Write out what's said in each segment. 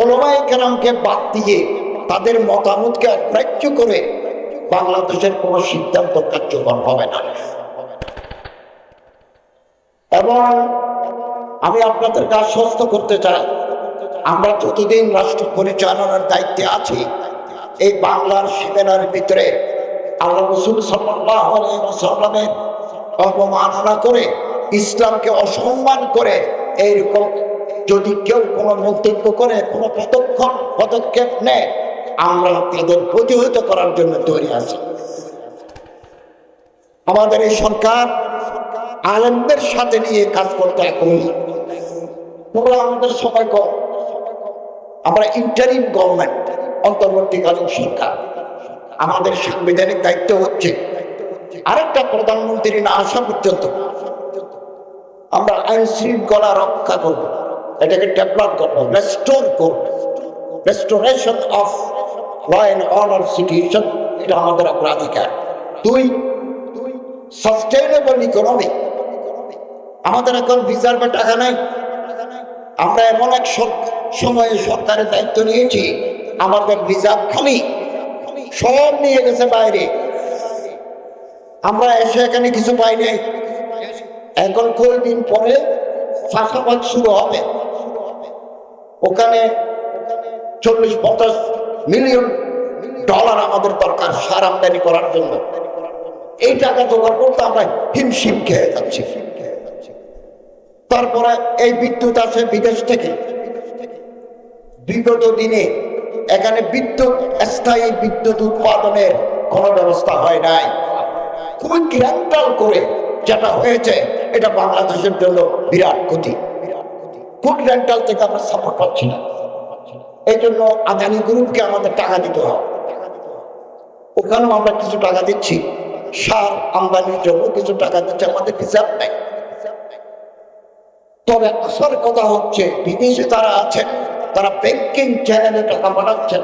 ওলমাই কেরামকে বাদ দিয়ে তাদের মতামতকে অগ্রাহ্য করে বাংলাদেশের কোনো সিদ্ধান্ত কার্যকর হবে না। এবং আমি আপনাদেরকে আশ্বস্ত করতে চাই। আমরা যতদিন রাষ্ট্র পরিচালনার দায়িত্বে আছি, এই বাংলার সীমানার ভিতরে আল্লাহ রসুল সাল্লামের অবমাননা করে ইসলামকে অসম্মান করে এইরকম যদি কেউ কোনো মন্তব্য করে, কোনো পদক্ষেপ পদক্ষেপ নেয়, আমরা তাদের প্রতিহত করার জন্য তৈরি আছি। আমাদের এই সরকার আলেমদের সাথে নিয়ে কাজ করতে এখন তোমরা আমাদের সময় কম আমরা ইন্টারিম গভর্নমেন্ট অন্তর্বর্তীকালীন সরকার। আমাদের সাংবিধানিক দায়িত্ব হচ্ছে আরেকটা প্রধানমন্ত্রী না আসা পর্যন্ত আমরা আইন শৃঙ্খলা রক্ষা করব। এটাকে ডেভেলপ করব রেস্টোর করব restoration of law and order situation এটা আমাদের অগ্রাধিকার দুই সাস্টেইনেবল ইকোনমি আমাদের এখন রিজার্ভে টাকা নাই। আমরা এমন এক সময়ে সরকারের দায়িত্ব নিয়েছি, আমাদের রিজার্ভ খালি, সব নিয়ে গেছে বাইরে। আমরা এসে এখানে কিছু পাই নাই। এখন কয়েকদিন পরে চাষাবাদ শুরু হবে। ওখানে চল্লিশ, পঞ্চাশ মিলিয়ন ডলার আমাদের দরকার সার আমদানি করার জন্য। এই টাকা জোগাড় করতে আমরা হিমশিম খেয়ে যাচ্ছি। তারপরে এই বিদ্যুৎ আসে বিদেশ থেকে। বিগত দিনে এখানে বিদ্যুৎ, স্থায়ী বিদ্যুৎ উৎপাদনের কোনো ব্যবস্থা হয় নাই। কুইক রেন্টাল করে যেটা হয়েছে, এটা বাংলাদেশের জন্য বিরাট ক্ষতি। কুইক রেন্টাল থেকে আমরা সাপোর্ট পাচ্ছি না। এই জন্য আদানি গ্রুপকে আমাদের টাকা দিতে হবে। ওখানেও আমরা কিছু টাকা দিচ্ছি। সার, আমদানির জন্য কিছু টাকা দিচ্ছে, আমাদের রিজার্ভ নাই তবে আসল কথা হচ্ছে, বিদেশে যারা আছেন, তারা ব্যাংকিং চ্যানেলে টাকা পাঠাচ্ছেন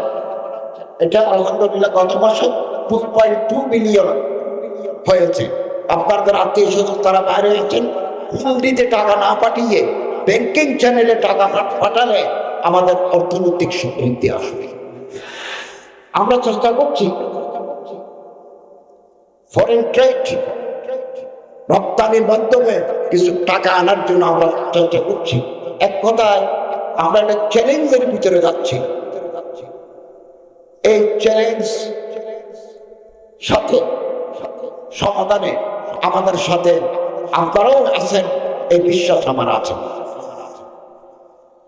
এটা আলহামদুলিল্লাহ গত মাসে টু পয়েন্ট টু বিলিয়ন হয়েছে। আপনাদের আত্মীয় স্বজন তারা বাইরে আছেন। হুন্ডিতে টাকা না পাঠিয়ে ব্যাংকিং চ্যানেলে টাকা পাঠ- পাঠালে আমাদের অর্থনৈতিক সমৃদ্ধি আসবে। আমরা চেষ্টা করছি ফরেন ট্রেড রপ্তানির মাধ্যমে কিছু টাকা আনার জন্য আমরা চেষ্টা করছি। এক কথায়, আমরা একটা চ্যালেঞ্জের ভিতরে যাচ্ছি। এই চ্যালেঞ্জ সাথে সমাধানে আমাদের সাথে আপনারাও আছেন, এই বিশ্বাস আমার আছে।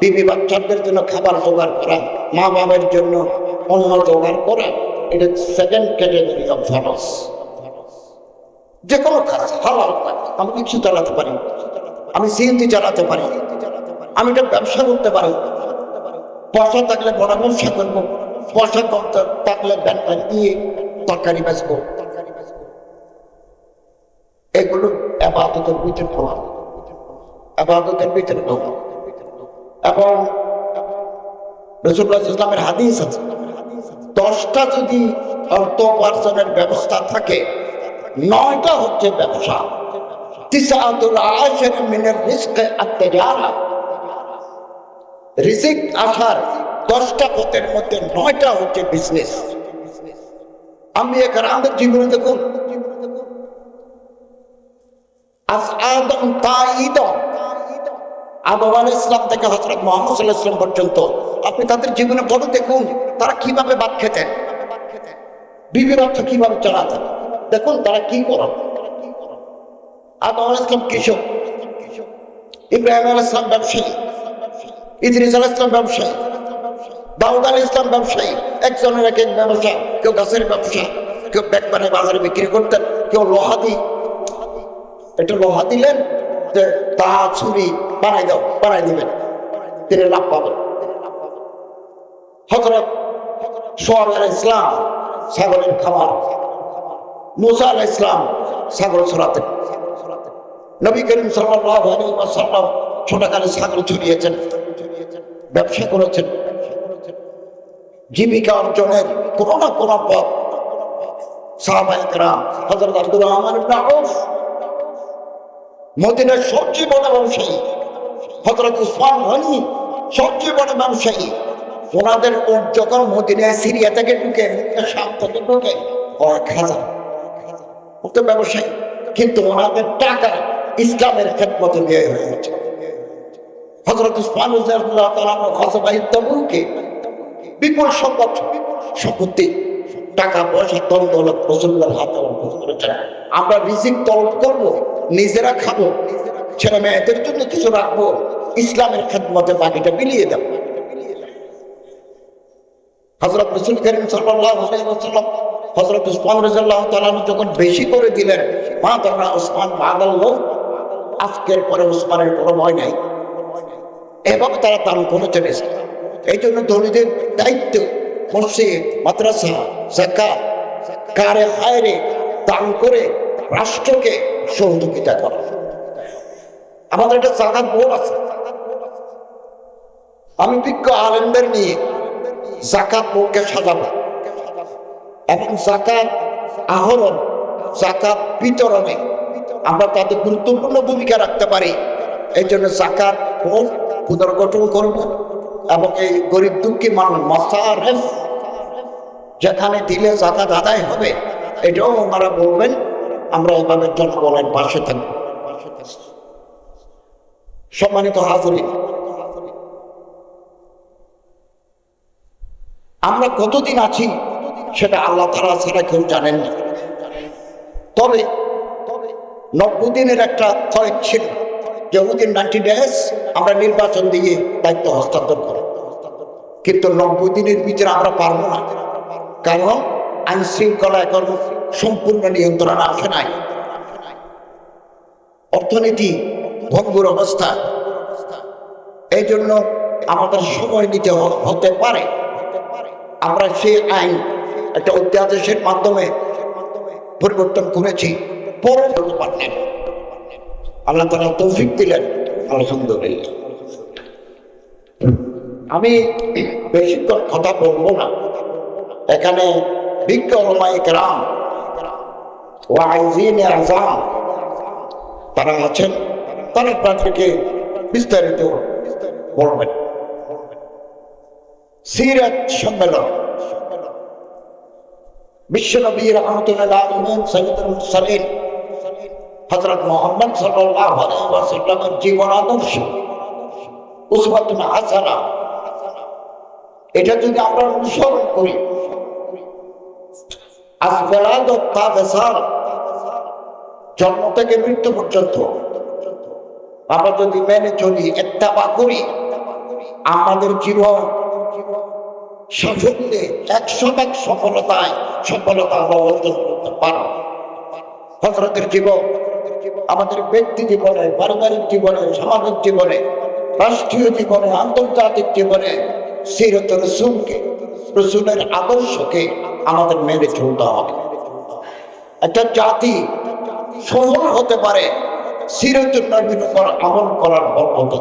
বিবি বাচ্চাদের জন্য খাবার জোগাড় করা, মা বাবার জন্য অন্ন জোগাড় করা, এটা সেকেন্ড ক্যাটাগরি অফ ফরজ যে কোনো কাজ, হালাল কাজ, আমি কিছু চালাতে পারি, আমি সিএনজি চালাতে পারি, আমি একটা ব্যবসা করতে পারি। পয়সা থাকলে বড় ব্যবসা করব, পয়সা থা- থাকলে ব্যাংকার দিয়ে তরকারি বেচবো। এগুলো আবাদতের ভিতরে ঢোকা আবাদতের ভিতরে ঢোকা এবং রসুল্লাহ ইসলামের হাদিস আছে। দশটা যদি অর্থ উপার্জনের ব্যবস্থা থাকে, নয়টা হচ্ছে ব্যবসা। দশটা পথের মধ্যে নয়টা হচ্ছে বিজনেস আমি দেখুন। আদম আল ইসলাম থেকে হজরত মোহাম্মদ ইসলাম পর্যন্ত, আপনি তাদের জীবনে বড় দেখুন, তারা কীভাবে ভাত খেতেন বিবি বাচ্চা কীভাবে চালাতেন। দেখুন তারা কি করেন। আদম আল ইসলাম কৃষক, ইব্রাহিম আল ইসলাম ব্যবসায়ী, ইদ্রিস আল ইসলাম ব্যবসায়ী, দাউদ আল ইসলাম ব্যবসায়ী, একজনের এক এক ব্যবসা, কেউ গাছের ব্যবসা, কেউ ব্যাগ বানিয়ে বাজারে বিক্রি করতেন, কেউ লোহা দি একটু লোহা দিলেন, যে তাহা ছুরি বানাই দাও, বানাই দিবেন। তিনি লাভ পাবেন হজরত সোয়াব ইসলাম ছাগলের খাবার মুসা ইসলাম ছাগল ছড়াতেন। নবী করিম ওয়াসাল্লাম ছোটকালে ছাগল ছড়িয়েছেন ব্যবসা করেছেন। জীবিকা অর্জনের কোনো না কোনো পথ। সাহাবাহিকরাম হজরত আব্দুর রহমান আউফ সবচেয়ে বড় ব্যবসায়ী হজরত উসমান গনি সবচেয়ে বড় ব্যবসায়ী। ওনাদের উট যখন মদিনায় সিরিয়া থেকে ঢুকে শাম থেকে ঢুকে ব্যবসায়ী। কিন্তু ওনাদের টাকা ইসলামের খেদমতে ব্যয় হয়েছে হজরত উসমান বিপুল সম্পদ, সম্পত্তি, টাকা পয়সা তল দৌলত রসুল্লার হাতে আমরা রিজিক তলব করব, নিজেরা খাব। ছেলে মেয়েদের জন্য কিছু রাখব। ইসলামের খেদমতে বাকিটা বিলিয়ে দেব। হজরত রসুল করিম ওয়াসাল্লাম হজরত উসমান যখন বেশি করে দিলেন, মা তোমরা উসমান আজকের পরে উসমানের কোনো ভয় নাই। এবং তারা দান। এই জন্য ধনীদের দায়িত্ব, মসজিদ, মাদ্রাসা জাকাত কারে হায়রে দান করে রাষ্ট্রকে সহযোগিতা করা। আমাদের একটা জাকাত বোর্ড আছে। আমি বিজ্ঞ আলেমদের নিয়ে জাকাত বোর্ডকে সাজাবো। এবং জাকাত আহরণ, জাকাত বিতরণে আমরা তাদের গুরুত্বপূর্ণ ভূমিকা রাখতে পারি। এই জন্য জাকাত বোর্ড পুনর্গঠন করব এবং এই গরিব দুঃখী মানুষ মশারেফ যেখানে দিলে জাকাত আদায় হবে, এটাও ওনারা বলবেন, আমরা এভাবে জনগণের পাশে থাকব। সম্মানিত হাজরিন আমরা কতদিন আছি সেটা আল্লাহ তারা ছাড়া কেউ জানেন না। তবে নব্বই দিনের একটা কয়েক ছিল যে উইদিন নাইনটি ডেজ আমরা নির্বাচন দিয়ে দায়িত্ব হস্তান্তর করি। কিন্তু নব্বই দিনের ভিতরে আমরা পারব না, কারণ আইন শৃঙ্খলা এখন সম্পূর্ণ নিয়ন্ত্রণ আসে নাই। অর্থনীতি ভঙ্গুর অবস্থা। এই জন্য আমাদের সময় নিতে হতে পারে। আমরা সেই আইন, একটা অধ্যাদেশের মাধ্যমে পরিবর্তন করেছি। পরে পারলেন আল্লাহ তালা তৌফিক দিলেন। আলহামদুলিল্লাহ। আমি বেশিক্ষণ কথা বলব না। এখানে বিজ্ঞ ওলামায়ে কেরাম ওয়াইজিন আজাম তারা আছেন। তারা আপনাদেরকে বিস্তারিত বলবেন। সিরাত সম্মেলন। বিশ্বনবী রহমতুল্লাহ আলমিন সৈয়দুল মুরসালিন। হযরত মুহাম্মদ সাল্লাল্লাহু আলাইহি ওয়াসাল্লামের জীবন আদর্শ। উসওয়াতুন হাসানা। এটা যদি আমরা অনুসরণ করি ও তাফসাল জন্ম থেকে মৃত্যু পর্যন্ত আমরা যদি মেনে চলি এত্তাবা করি, আমাদের জীবন সাফল্যে একশো এক সফলতায় সফলতা আমরা অর্জন করতে পারব হজরতের জীবন, আমাদের ব্যক্তি জীবনে, পারিবারিক জীবনে, সামাজিক জীবনে, রাষ্ট্রীয় জীবনে, আন্তর্জাতিক জীবনে সিরত রসুলকে, রসুলের আদর্শকে আমাদের মেনে চলতে হবে। একটা জাতি সফল হতে পারে আমল করার বরকতে।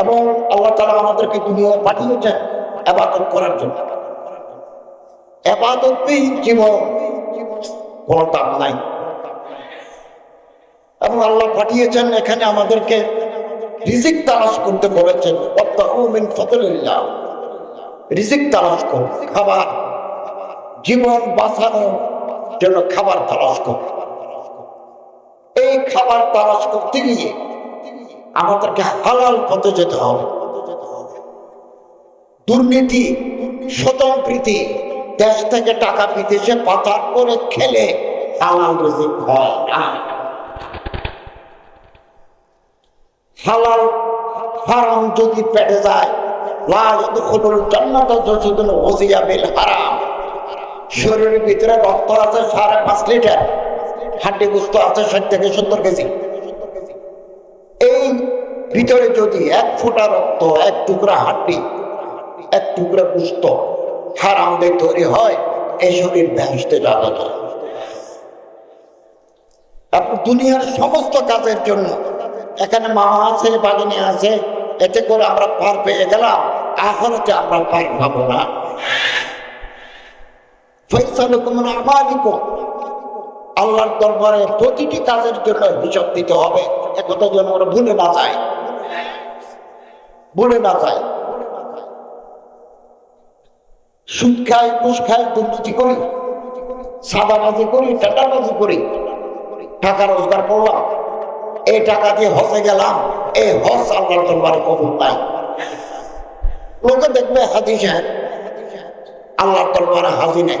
এবং আল্লাহ আমাদেরকে দুনিয়ায় পাঠিয়েছেন করার জন্য। জীবন নাই। এবং আল্লাহ পাঠিয়েছেন, এখানে আমাদেরকে রিজিক তালাশ করতে বলেছেন খাবার। জীবন বাঁচানোর জন্য খাবার তালাশ কর। এই খাবার তালাশ করতে গিয়ে আমাদেরকে হালাল পথে যেতে হবে। দুর্নীতি, স্বতন্ত্রীতি, দেশ থেকে টাকা বিদেশে পাচার করে খেলে হালাল রিজিক হালাল হারাম যদি পেটে যায় শরীরের ভিতরে রক্ত আছে সাড়ে পাঁচ লিটার। হাড্ডি গুস্ত আছে ষাট থেকে সত্তর কেজি। এই ভিতরে যদি এক ফোঁটা রক্ত, এক টুকরা হাড্ডি এক টুকরা পুষ্ট হারাম দিয়ে তৈরি হয়, এই শরীর ভ্যাসতে যাবে না। আপনি দুনিয়ার সমস্ত কাজের জন্য, এখানে মা আছে, বাগিনী আছে, এতে করে আমরা পার পেয়ে গেলাম, আখরতে আমরা পার পাবো না। ফৈসালুকুম আমালিকুম। আল্লাহর দরবারে প্রতিটি কাজের জন্য হিসাব দিতে হবে। একথা যেন আমরা ভুলে না যায়। ভুলে না যায়। সুদ খাই, ঘুষ খাই, দুর্নীতি করি, সাদাবাজি করি টাটাবাজি করি, টাকা রোজগার করলাম, এই টাকা দিয়ে হসে গেলাম, এই হস আল্লাহর দরবারে কবুল নাই লোকে দেখবে হাজি সাহেব আল্লাহর দরবারে হাজি নেই।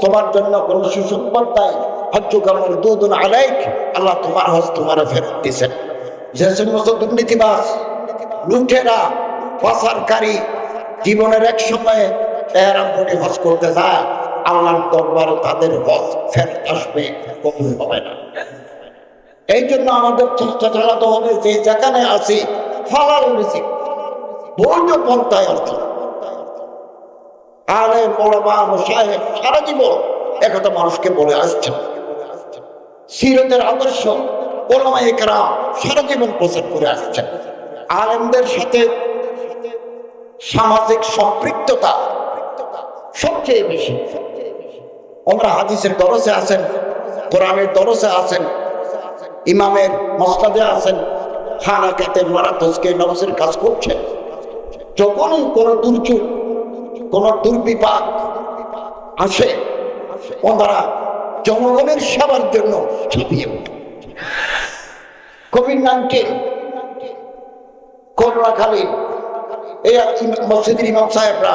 তোমার জন্য কোন সুসংবাদ নাই। হজ্জু কামর দুদুন আলাইক, আল্লাহ তোমার হজ তোমার ফেরত দিছেন। যে সমস্ত দুর্নীতিবাস লুঠেরা, পাচারকারী জীবনের এক সময়ে এরাম করে হজ করতে যায়, আল্লাহর দরবারে তাদের হজ ফেরত আসবে, কবুল হবে না। এই জন্য আমাদের চেষ্টা চালাতে হবে যে যেখানে আছি, হালাল রিজিক বৈধ পন্থায় অর্থ আলে মোলামা মুসাহেব সারা জীবন একথা মানুষকে বলে আসছেন সিরতের আদর্শ ওলামা একরাম সারা জীবন প্রচার করে আসছেন আলেমদের সাথে সামাজিক সম্পৃক্ততা সবচেয়ে বেশি। আমরা হাদিসের দরসে আছেন, কোরআনের দরসে আছেন, ইমামের মসলাদে আছেন খানা খেতে মারা তোষকে নবসের কাজ করছেন যখন কোনো দুর্যোগ কোন দুর্বিপাক আসে ওনারা জনগণের সেবার জন্য ঝাঁপিয়ে ওঠে। কোভিড করোনাকালীন, এই মসজিদের ইমাম সাহেবরা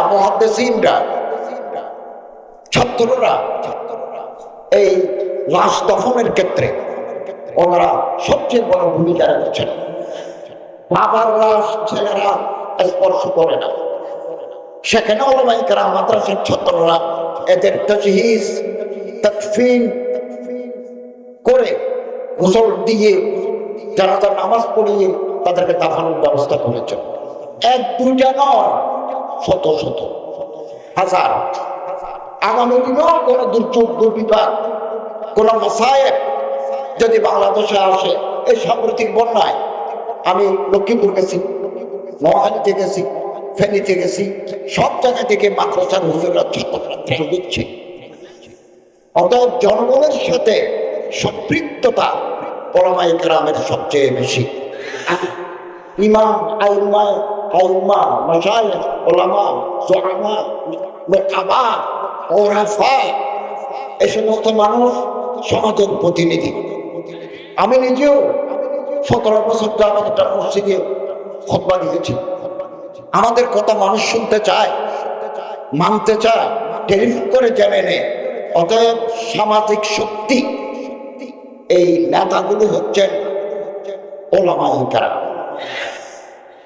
ছাত্ররা, এই লাশ দফনের ক্ষেত্রে ওনারা সবচেয়ে বড় ভূমিকা রেখেছেন। বাবার লাশ ছেলেরা স্পর্শ করে না। সেখানে ওলামাই কারাম মাদ্রাসার ছাত্ররা এদের তজহিজ, তকফিন করে গোসল দিয়ে যারা তার নামাজ পড়িয়ে তাদেরকে দাফানোর ব্যবস্থা করেছে। এক দুইটা নয় শত শত, হাজার। আগামী দিনও কোনো দুর্যোগ, দুর্বিপাক কোনো মশায়ের যদি বাংলাদেশে আসে, এই সাম্প্রতিক বন্যায় আমি লক্ষ্মীপুর গেছি, মহাখালীতে গেছি। ফেনীতে গেছি সব জায়গা থেকে মাদ্রাসার হুজুরা ছাত্রছাত্রী দিচ্ছে। অতএব জনগণের সাথে সম্পৃক্ততা পরমাই গ্রামের সবচেয়ে বেশি। ইমাম আইমা আইমা মশাই ওলামা জরামা মেকাবা ওরাফা, এই সমস্ত মানুষ সমাজের প্রতিনিধি। আমি নিজেও সতেরো বছর যাবত একটা মসজিদে খতবা দিয়েছি। আমাদের কথা মানুষ শুনতে চায়, মানতে চায়, টেলিফোন করে জেনে নে অতএব সামাজিক শক্তি, এই নেতাগুলো হচ্ছেন ওলামাইকারা